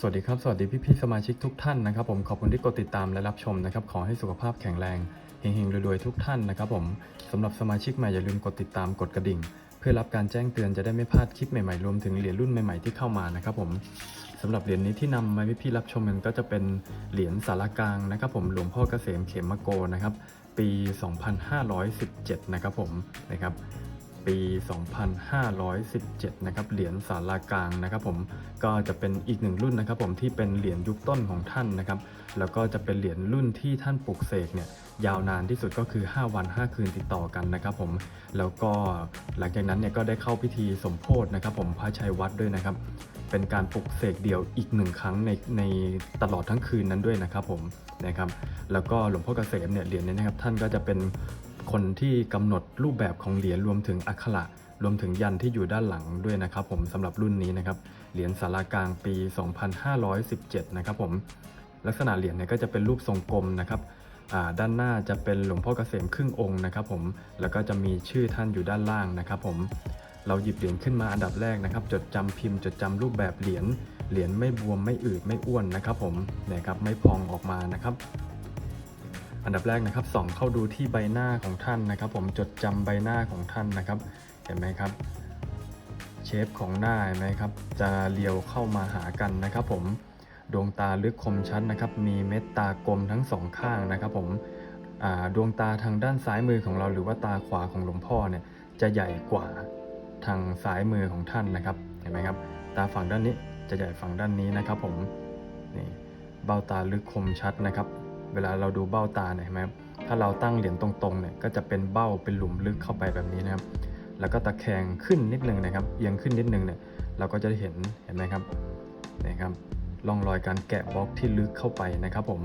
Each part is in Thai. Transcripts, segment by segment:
สวัสดีครับ สวัสดีพี่พี่ๆสมาชิกทุกท่านนะครับผมขอบคุณที่กดติดตามและรับชมนะครับขอให้สุขภาพแข็งแรงเฮงๆรวยๆทุกท่านนะครับผมสำหรับสมาชิกใหม่อย่าลืมกดติดตามกดกระดิ่ง เพื่อรับการแจ้งเตือนจะได้ไม่พลาดคลิปใหม่ๆรวมถึงเหรียญรุ่นใหม่ๆที่เข้ามานะครับผมสำหรับเหรียญนี้ที่นำมาให้พี่รับชมกันก็จะเป็นเหรียญสารกลางนะครับผมหลวงพ่อเกษมเขมโกนะครับปี 2517 นะครับผมนะครับ ปี 2517 นะครับ เหรียญสารากลางนะครับผม ก็จะเป็นอีกหนึ่งรุ่นนะครับผมที่เป็นเหรียญยุคต้นของท่านนะครับ แล้วก็จะเป็นเหรียญรุ่นที่ท่านปลุกเสกเนี่ยยาวนานที่สุดก็คือ 5 วัน 5 คืนติดต่อกันนะครับผม แล้วก็หลังจากนั้นเนี่ยก็ได้เข้าพิธีสมโพธนะครับผมพระชัยวัดด้วยนะครับ เป็นการปลุกเสกเดียวอีกหนึ่งครั้งในในตลอดทั้งคืนนั้นด้วยนะครับผมนะครับ แล้วก็หลวงพ่อเกษมเนี่ยเหรียญนี้นะครับท่านก็จะเป็น คนที่กำหนดรูปแบบของเหรียญรวมถึงอักขระรวมถึงยันที่อยู่ด้านหลังด้วยนะครับ ผมสำหรับรุ่นนี้นะครับเหรียญสารากลางปี 2517 นะครับผมลักษณะเหรียญเนี่ยก็จะเป็นรูปทรงกลมนะครับด้านหน้าจะเป็นหลวงพ่อเกษมครึ่งองค์นะครับผมแล้วก็จะมีชื่อท่านอยู่ด้านล่างนะครับผมเราหยิบเหรียญขึ้นมาอันดับแรกนะครับ จดจำพิมพ์จดจำรูปแบบเหรียญเหรียญไม่บวมไม่อืดไม่อ้วนนะครับ ผมนี่ยครับไม่พองออกมานะครับ อันดับแรกนะครับส่องเข้าดูที่ใบหน้าของท่านนะครับ ผมจดจำใบหน้าของท่านนะครับ เห็นไหมครับ เชฟของหน้าเห็นไหมครับ จะเลียวเข้ามาหากันนะครับ ผมดวงตาลึกคมชัดนะครับ มีเม็ดตากลมทั้งสองข้างนะครับ ผมดวงตาทางด้านซ้ายมือของเรา หรือว่าตาขวาของหลวงพ่อเนี่ยจะใหญ่กว่าทางซ้ายมือของท่านนะครับ เห็นไหมครับ ตาฝั่งด้านนี้จะใหญ่ฝั่งด้านนี้นะครับ ผมนี่เบ้าตาลึกคมชัดนะครับ เวลาเราดูเบ้าตาเนี่ยเห็นไหมถ้าเราตั้งเหรียญตรงๆเนี่ยก็จะเป็นเบ้าเป็นหลุมลึกเข้าไปแบบนี้นะครับ แล้วก็ตะแคงขึ้นนิดนึงนะครับเอียงขึ้นนิดนึงเนี่ยเราก็จะเห็นเห็นไหมครับนะครับร่องรอยการแกะบล็อกที่ลึกเข้าไปนะครับ ผม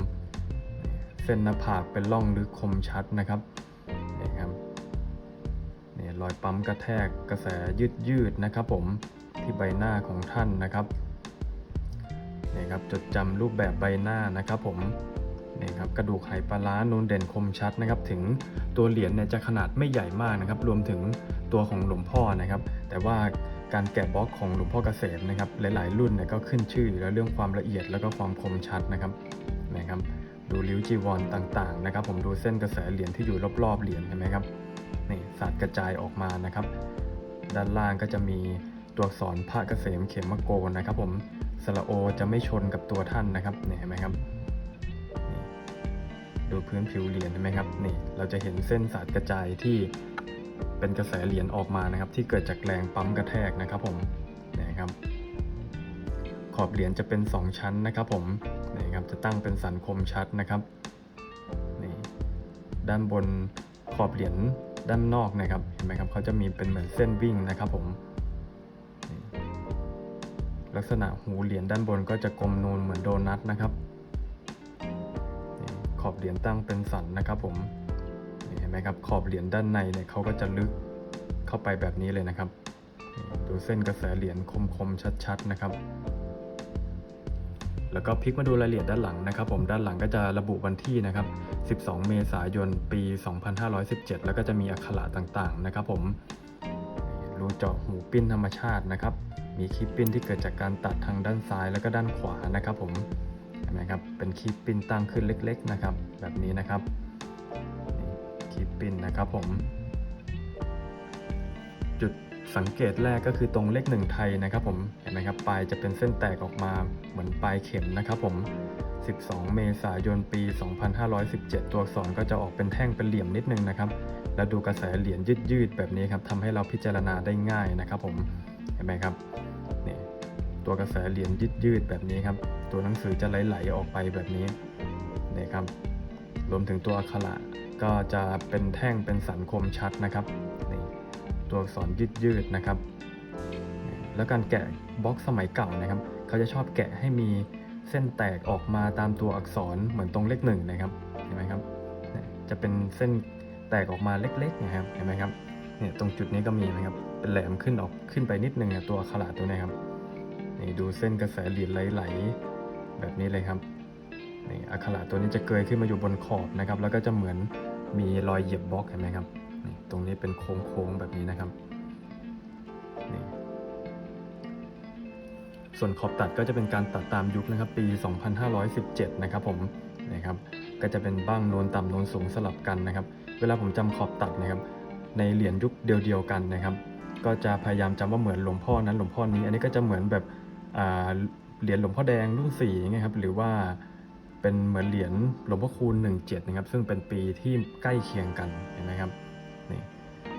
เส้นหน้าผากเป็นร่องลึกคมชัดนะครับนี่ครับนี่รอยปั๊มกระแทกกระแสยืดยืดนะครับ ผมที่ใบหน้าของท่านนะครับนี่ครับจดจำรูปแบบใบหน้านะครับ ผม นี่ครับกระดูกไหปลาร้านูนเด่นคมชัดนะครับถึงตัวเหรียญเนี่ยจะขนาดไม่ใหญ่มากนะครับรวมถึงตัวของหลวงพ่อนะครับ แต่ว่าการแกะบล็อกของหลวงพ่อเกษมนะครับหลาย ๆ รุ่นเนี่ยก็ขึ้นชื่ออยู่แล้วเรื่องความละเอียดแล้วก็ความคมชัดนะครับนะครับ ดูริ้วจีวรต่างๆนะครับ ผมดูเส้นกระแสเหรียญที่อยู่รอบๆเหรียญเห็นไหมครับนี่สาดกระจายออกมานะครับ ด้านล่างก็จะมีตัวอักษรพระเกษมเขมโกนะครับ ผมสระโอจะไม่ชนกับตัวท่านนะครับนี่เห็นไหมครับ ดูพื้นผิวเหรียญเห็นไหมครับนี่เราจะเห็นเส้นสาดกระจายที่เป็นกระแสเหรียญออกมานะครับ ที่เกิดจากแรงปั๊มกระแทกนะครับผมนี่ครับ ขอบเหรียญจะเป็น 2 ชั้นนะครับผมนี่ครับจะตั้งเป็นสันคมชัดนะครับนี่ด้านบนขอบเหรียญด้านนอกนะครับเห็นไหมครับเขาจะมีเป็นเหมือนเส้นวิ่งนะครับผมลักษณะหูเหรียญด้านบนก็จะกลมนูนเหมือนโดนัทนะครับ อบเหรียญตั้งเป็นสันนะครับผมเห็นไหมครับขอบเหรียญด้านในเนี่ยเขาก็จะลึกเข้าไปแบบนี้เลยนะครับ ดูเส้นกระแสเหรียญคมๆชัดๆนะครับ แล้วก็พลิกมาดูรายละเอียดด้านหลังนะครับ ผมด้านหลังก็จะระบุวันที่นะครับ 12 เมษายน ปี 2517 แล้วก็จะมีอักขระต่างๆนะครับ ผมรูเจาะหูปิ้นธรรมชาตินะครับ มีคลิปปิ้นที่เกิดจากการตัดทางด้านซ้ายแล้วก็ด้านขวานะครับ ผม นไหมครับ เป็นคลิปปิ้นตั้งขึ้นเล็ก ๆนะครับ แบบนี้นะครับนี่คลิปปิ้นนะครับผม จุดสังเกตแรกก็คือตรงเลขหนึ่งไทยนะครับผม เห็นไหมครับปลายจะเป็นเส้นแตกออกมาเหมือนปลายเข็มนะครับผม 12 เมษายนปี 2517 ตัวอักษรก็จะออกเป็นแท่งเป็นเหลี่ยมนิดนึงนะครับ แล้วดูกระแสเหรียญยืดๆแบบนี้ครับทำให้เราพิจารณาได้ง่ายนะครับผม เห็นไหมครับ นี่ ตัวกระแสเหรียญยืดๆแบบนี้ครับ ตัวหนังสือจะไหลๆออกไปแบบนี้นี่ครับ รวมถึงตัวอักขระก็จะเป็นแท่งเป็นสันคมชัดนะครับนี่ตัวอักษรยืดยืดๆนะครับ แล้วการแกะบล็อกสมัยเก่านะครับ เขาจะชอบแกะให้มีเส้นแตกออกมาตามตัวอักษรเหมือนตรงเลขหนึ่งนะครับเห็นไหมครับ จะเป็นเส้นแตกออกมาเล็กๆนะครับเห็นไหมครับเนี่ยตรงจุดนี้ก็มีนะครับเป็นแหลมขึ้นออกขึ้นไปนิดนึงเนี่ยตัวอักขระตัวนี้ครับ ดูเส้นกระแสเหรียญไหลๆแบบนี้เลยครับนี่อักขระตัวนี้จะเกยขึ้นมาอยู่บนขอบนะครับ แล้วก็จะเหมือนมีรอยเหยียบบล็อกเห็นไหมครับนี่ตรงนี้เป็นโค้งๆแบบนี้นะครับนี่ส่วนขอบตัดก็จะเป็นการตัดตามยุคนะครับ ปี 2517 นะครับผมนะครับ ก็จะเป็นบ้างโนนต่ำโนนสูงสลับกันนะครับ เวลาผมจำขอบตัดนะครับ ในเหรียญยุคเดียวๆกันนะครับ ก็จะพยายามจำว่าเหมือนหลวงพ่อนั้นหลวงพ่อนี้ อันนี้ก็จะเหมือนแบบ เหรียญหลวงพ่อแดงรุ่นสี่อย่างเงี้ยครับหรือว่าเป็นเหมือนเหรียญหลวงพ่อคูณ17นะครับซึ่งเป็นปีที่ใกล้เคียงกันเห็นไหมครับนี่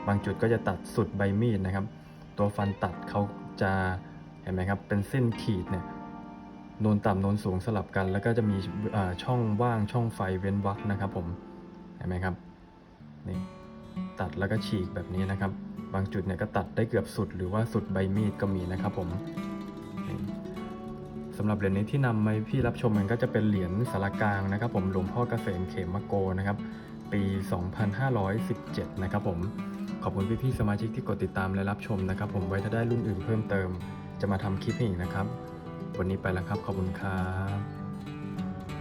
บางจุดก็จะตัดสุดใบมีดนะครับ ตัวฟันตัดเขาจะเห็นไหมครับเป็นเส้นขีดเนี่ยโนนต่ำโนนสูงสลับกัน แล้วก็จะมีช่องว่างช่องไฟเว้นวรรคนะครับผมเห็นไหมครับนี่ตัดแล้วก็ฉีกแบบนี้นะครับ บางจุดเนี่ยก็ตัดได้เกือบสุดหรือว่าสุดใบมีดก็มีนะครับผม สำหรับเหรียญนี้ที่นำมาพี่รับชมมันก็จะเป็นเหรียญสารกลางนะครับ ผมหลวงพ่อเกษมเขมโกนะครับ ปี 2517 นะครับผมขอบคุณพี่ๆสมาชิกที่กดติดตามและรับชมนะครับ ผมไว้ถ้าได้รุ่นอื่นเพิ่มเติม จะมาทำคลิปอีกนะครับ วันนี้ไปแล้วครับ ขอบคุณครับ